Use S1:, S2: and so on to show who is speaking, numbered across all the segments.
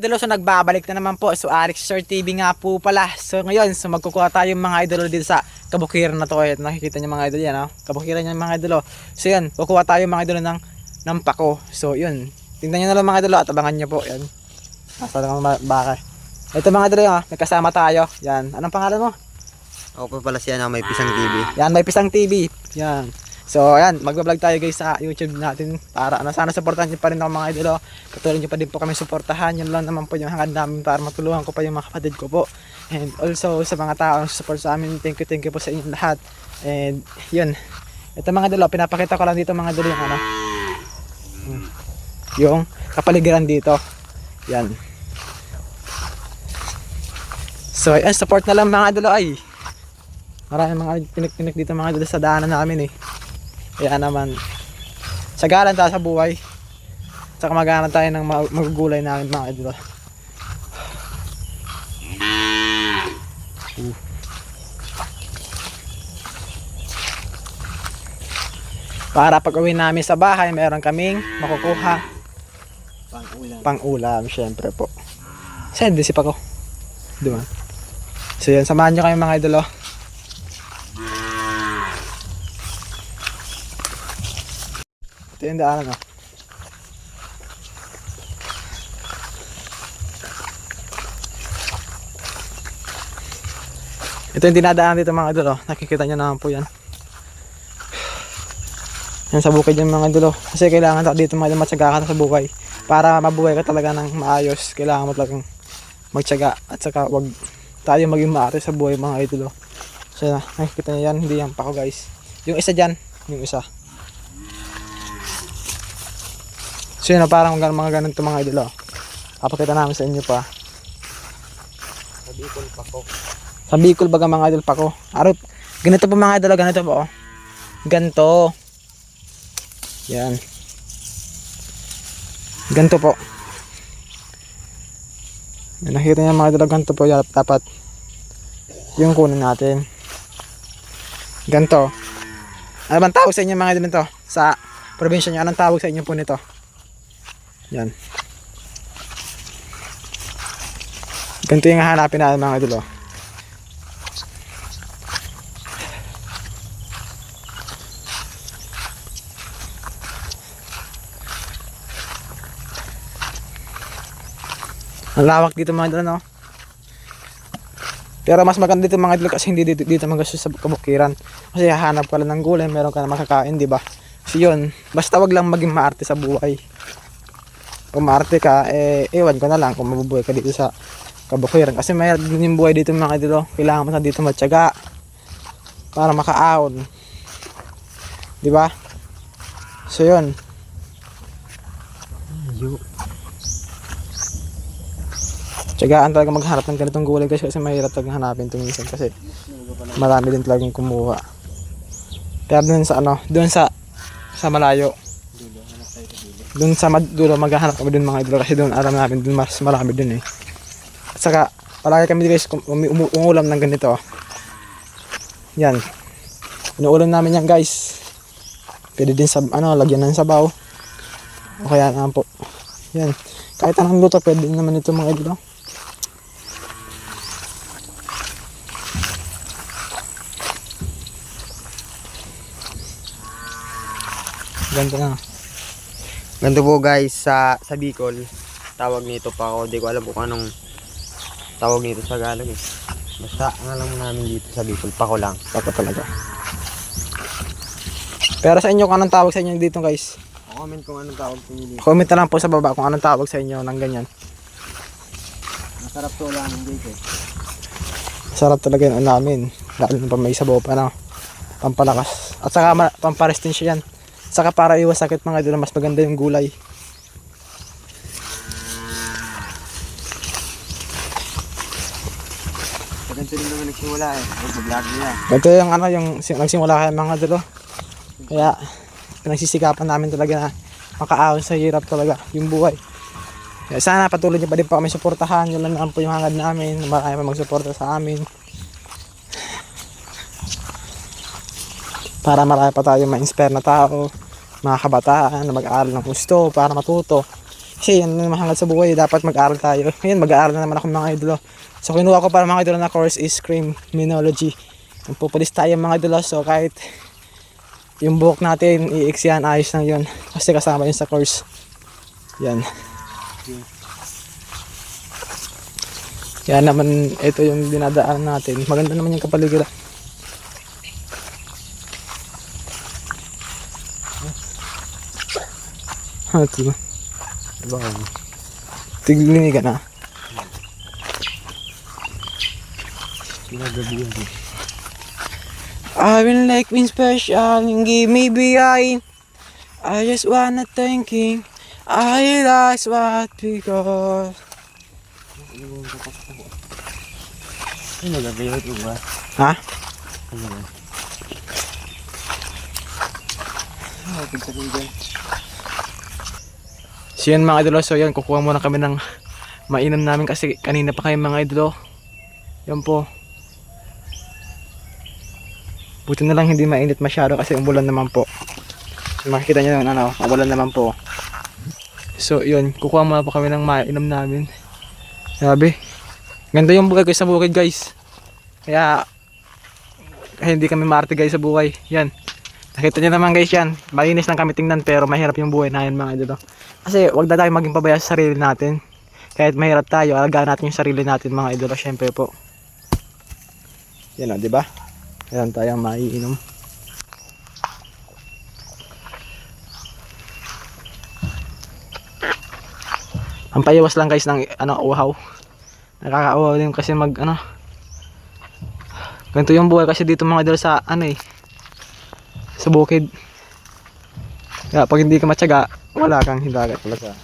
S1: Idolo, so nagbabalik na naman po. So Alex Sir TV nga po pala. So ngayon, so magkukuha tayo mga idolo dito sa kabukiran na to. Ayan, nakikita niyo mga idolo yan, oh. Kabukiran yan mga idolo. So yan, kukuha tayo mga idolo ng, ng pako. So yun, tingnan niyo na lang mga idolo at abangan niyo po. Yan. Nasa lang ang baka. Ito mga idolo, oh, may kasama tayo. Yan, anong pangalan mo?
S2: Ako pa pala siya na may pisang TV.
S1: Yan, may Pisang TV. Yan. So, ayan, magbablog tayo guys sa YouTube natin para ano, sana supportahan niyo pa rin ako mga idolo. Patuloy niyo pa din po kami suportahan. Yun lang naman po yung hangad namin para matulungan ko pa yung mga kapatid ko po. And also sa mga tao na support sa amin, thank you, thank you po sa inyong lahat. And yun. Ito mga idolo, pinapakita ko lang dito mga idolo yung ano. Yung kapaligiran dito. Yan. So, ayan, support na lang mga idolo ay. Maraming mga pinik-pinik dito mga idol sa daanan namin eh. Kaya naman, sagalan tayo sa buhay. Saka maghanap tayo ng mag- magugulay namin mga idol. Uh. Para pag uwi namin sa bahay, meron kaming makukuha
S2: Pang ulam.
S1: pang ulam, syempre po. Send din si Paco. Diba? So yan, samahan nyo kayo mga idol oh. Yung daanan oh. Ito yung dinadaan dito mga idol oh. Nakikita nyo naman po yan. Yan sa bukid yung mga idol oh. Kasi kailangan tayo dito mga idol matyaga ka sa buhay. Para mabuhay ka talaga ng maayos. Kailangan mo talagang magtyaga. At saka wag tayo maging maarte sa buhay mga idol oh. So nakikita nyo yan. Hindi yan pa ko guys. Yung isa dyan. Yung isa. So yun oh, parang mga, ganun to mga idol oh. Papakita namin sa inyo pa.
S2: Sa Bicol pa ko.
S1: Sa Bicol baga mga idol pa ko. Arot, ganito po mga idol, ganito po. oh. Ganto. Yan. Ganto po. Yan, nakikita niya mga idol, ganto po. Yan, dapat yung kunin natin. Ganto. Ano bang tawag sa inyo mga idol nito? Sa probinsya nyo, anong tawag sa inyo po nito? Yan. Ganito yung hahanapin natin mga idol. Oh. Ang lawak dito mga idol, no? Pero mas maganda dito mga idol kasi hindi dito, dito magastos sa kabukiran. Kasi hahanap ka lang ng gulay, meron ka na makakain, di ba? So yun, basta wag lang maging maarte sa buhay. Kung maarte ka, eh, ewan ko na lang kung mabubuhay ka dito sa kabukiran. Kasi mahirap din yung buhay dito mga oh. Kailangan mo na dito matyaga para makaahon. Di ba? So yun,
S2: Ayo.
S1: Tsagaan talaga maghanap ng ganitong gulay guys kasi mahirap talagang hanapin ito minsan kasi marami din talagang kumuha. Pero dun sa ano, dun sa sa malayo, dun sa mad- dulo maghahanap kami dun mga idol kasi dun alam namin dun mas marami dun eh. At saka palagi kami guys umuulam ng ganito. Yan. Inuulam namin yan guys. Pwede din sa ano, lagyan ng sabaw. O kaya naman po. Yan. Kahit anong luto pwede naman ito mga idol. Ganda na.
S2: Ganito po guys sa sa Bicol. Tawag nito pa ako. Di ko alam kung anong tawag nito sa Tagalog eh. Basta ang alam namin dito sa Bicol, pako lang.
S1: Pako talaga. Pero sa inyo, kung anong tawag sa inyo dito guys?
S2: Comment kung anong tawag sa inyo.
S1: Comment na lang po sa baba kung anong tawag sa inyo ng ganyan.
S2: Masarap to lang dito eh.
S1: Sarap talaga yun namin. Lalo na pa may sabaw pa na pampalakas. At saka ma- pamparestinsya yan. Saka para iwas sakit mga idol, mas maganda yung gulay.
S2: Ganito rin naman nagsimula eh. Mag-vlog nila.
S1: Ito yung ano, yung si- nagsimula kayo mga idol. oh. Kaya pinagsisikapan namin talaga na makaahon sa hirap talaga yung buhay. Kaya sana patuloy niyo pa din po kami suportahan. Yun lang naman po yung hangad namin. Marami pa magsuporta sa amin. Para marami pa tayo ma-inspire na tao, mga kabataan na mag-aaral ng gusto para matuto. Kasi yan naman hangad sa buhay, dapat mag-aral tayo. Ngayon, mag-aaral na naman ako mga idolo. So, kinuha ko para mga idolo na course is criminology. Ang pupulis tayo mga idolo, so kahit yung buhok natin, i-ex yan, ayos lang yun. Kasi kasama yun sa course. Yan. Kaya naman, ito yung dinadaan natin. Maganda naman yung kapaligiran. Na.
S2: Pinagabihan ko.
S1: I will like me special and give me behind. I just wanna thanking. I realize what because.
S2: Pinagabihan ko ba?
S1: Ha?
S2: Ano ba? Ah, pagsabi dyan.
S1: So yun mga idolo, so yun, kukuha muna kami ng mainam namin kasi kanina pa kayo mga idolo. Yan po. Buti na lang hindi mainit masyado kasi umulan naman po. So, makikita nyo yun, ano, umulan naman po. So yun, kukuha muna po kami ng mainam namin. Sabi, ganda yung buhay ko sa bukid guys. Kaya hindi kami maarte guys sa buhay. Yan. Nakita nyo naman guys yan. Malinis lang kami tingnan pero mahirap yung buhay na yan mga idolo. Kasi wag na tayo maging pabaya sa sarili natin. Kahit mahirap tayo, alagaan natin yung sarili natin mga idolo, syempre po. Yan o, di ba? Meron tayong maiinom. Ang paiwas lang guys ng ano, uhaw. Nakakauhaw din kasi mag ano. Ganito yung buhay kasi dito mga idol sa ano eh. Sa bukid. Kaya pag hindi ka matyaga, wala kang hidagat talaga.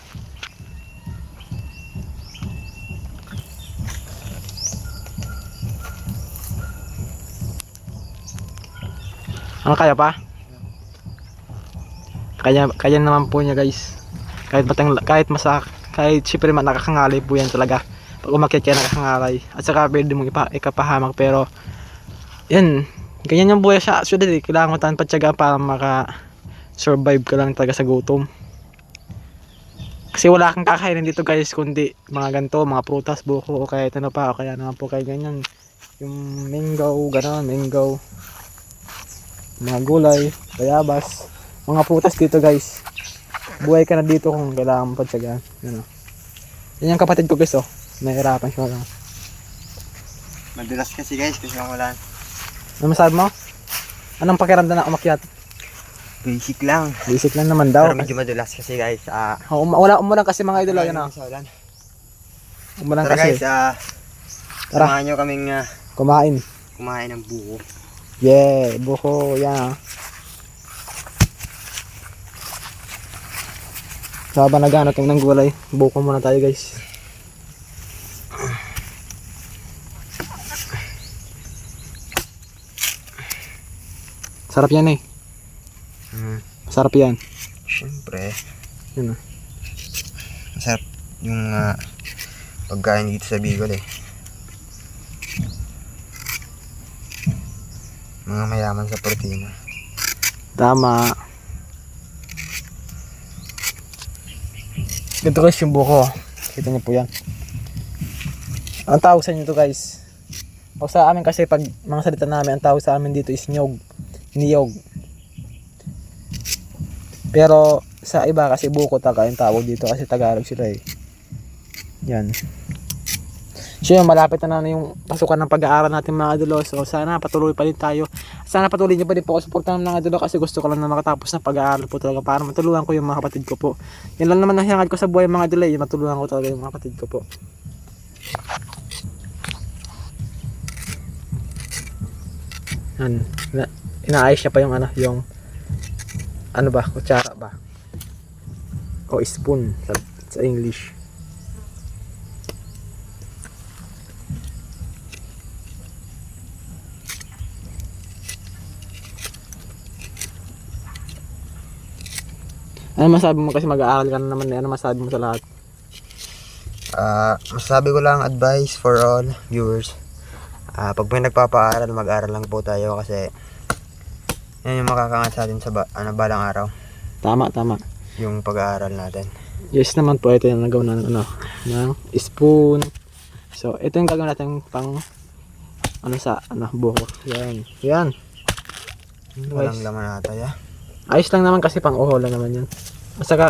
S1: Ano kaya pa? Kaya kaya naman po niya guys. Kahit matang kahit masak kahit syempre man nakakangalay po yan talaga. Pag umakyat ka nakakangalay. At saka pwede mong ipa, ikapahamak pero yan, ganyan yung buhay sa syudad eh. Kailangan mo tayong patyaga para maka survive ka lang talaga sa gutom. Kasi wala kang kakainin dito guys kundi mga ganto, mga prutas, buko o kaya ano pa o kaya naman po kaya ganyan. Yung mango, gano'n, mango. Mga gulay, bayabas. Mga prutas dito guys. Buhay ka na dito kung kailangan mo patyagaan. Yan o. Yan yung kapatid ko guys oh. Nahirapan siya lang.
S2: Madulas kasi guys kasi wala.
S1: Ano masabi mo? Anong pakiramdam na umakyat?
S2: Basic lang.
S1: Basic lang naman daw.
S2: Pero medyo madulas kasi guys. Ah,
S1: Oh, um, wala umulan kasi mga idol, yan ah.
S2: sa ulan.
S1: Umulan
S2: Tara
S1: kasi.
S2: guys, ah,
S1: Tara.
S2: samahan nyo kaming ah,
S1: Kumain.
S2: kumain ng buko.
S1: Yeah, buko, yan ah. So habang naghanap tayo ng gulay, buko muna tayo guys. Sarap yan eh.
S2: Hmm.
S1: Sarap yan.
S2: Siyempre,
S1: Yun ah.
S2: masarap yung ah, pagkain dito sa Bicol eh. Mga mayaman sa protina.
S1: Tama. Ganito guys yung buko. Kita niyo po yan. Ang tawag sa inyo to guys. O sa amin kasi pag mga salita namin, ang tawag sa amin dito is nyog. Niyog. Pero sa iba kasi buko taga yung tawag dito kasi Tagalog sila eh. Yan. So malapit na na yung pasukan ng pag-aaral natin mga idolo. So sana patuloy pa rin tayo. Sana patuloy niyo pa rin po ako suportahan ng mga idolo kasi gusto ko lang na makatapos ng pag-aaral po talaga para matulungan ko yung mga kapatid ko po. Yan lang naman ang hangad ko sa buhay mga idolo eh. Matulungan ko talaga yung mga kapatid ko po. Yan. Ina inaayos niya pa yung ano, yung ano ba, kutsara ba? O spoon sa, sa English. Ano masabi mo kasi mag-aaral ka na naman eh. Ano masabi mo sa lahat?
S2: Ah, masasabi ko lang advice for all viewers. Ah, pag may nagpapaaral, mag-aral lang po tayo kasi yan yung makakangat sa atin sa ba- ano, balang araw,
S1: Tama, tama.
S2: yung pag-aaral natin.
S1: Yes naman po, ito yung nagawa na ng ano, ng spoon. So, ito yung gagawin natin pang ano sa ano buko. Yan. Yan.
S2: Walang
S1: Guys,
S2: laman nata ya.
S1: ayos lang naman kasi pang uho lang naman yan. At saka,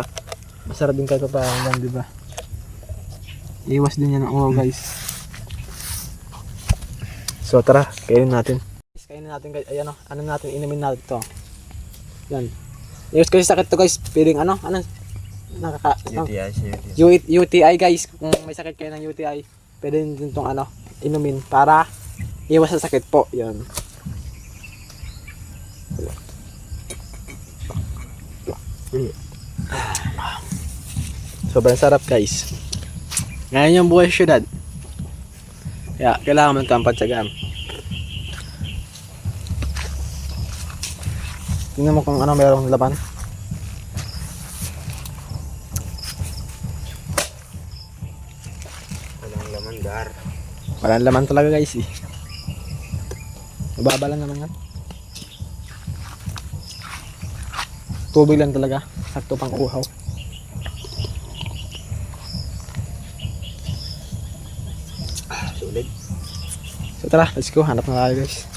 S1: masarap din kayo pa yan, di ba? Iwas din yan ng uho, guys. So, tara, kainin natin. Kainin natin, guys. Ayan, oh, ano natin, inumin natin to. Yan. Iwas kasi sakit to, guys. Feeling, ano, ano, nakaka, ano,
S2: UTI UTI.
S1: UTI guys, kung may sakit kayo ng UTI, pwede din itong ano, inumin para iwas sa sakit po. Yan. Sobrang sarap guys. Ngayon yung buhay syudad. Kaya kailangan mo ito ang Tingnan mo kung ano mayroong laban.
S2: Walang laman gar.
S1: Walang laman talaga guys eh. Mababa lang naman yan. Tubig lang talaga. Sakto pang uhaw.
S2: Sulit.
S1: So tara, let's go. Hanap na tayo guys.